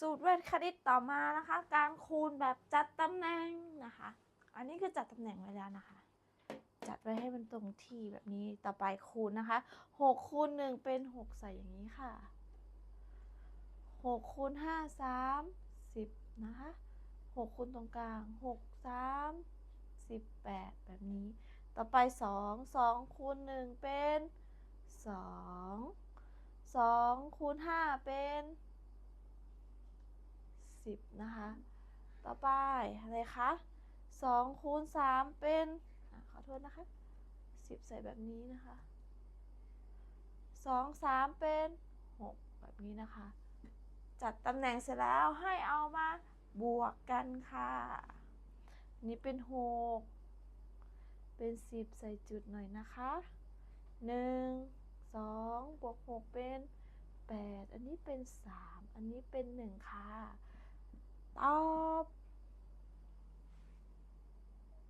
สูตรเวทคณิตต่อมานะคะ การคูณแบบจัดตำแหน่งนะคะ อันนี้คือจัดตำแหน่งไว้แล้วนะคะ จัดไว้ให้มันตรงที่แบบนี้ต่อไปคูณนะคะ6คูณ1เป็น 6 ใส่อย่างนี้ค่ะ6คูณ5 3 10นะคะ6คูณตรงกลาง 6 3 18 แบบนี้ ต่อไป 2 2คูณ1เป็น 2 2คูณ5 60 นะคะ ต่อไปอะไรคะ2คูณ3เป็นอขอโทษนะคะ 10 ใส่แบบนี้นะคะ 2 3 เป็น 6 แบบนี้นะคะ จัดตำแหน่งเสร็จแล้วให้เอามาบวกกันค่ะนี่เป็น 6 เป็น 10 ใส่จุดหน่อยนะคะ 1 2 บวก 6 เป็น 8 อันนี้เป็น 3 อันนี้เป็น 1 ค่ะ 哦。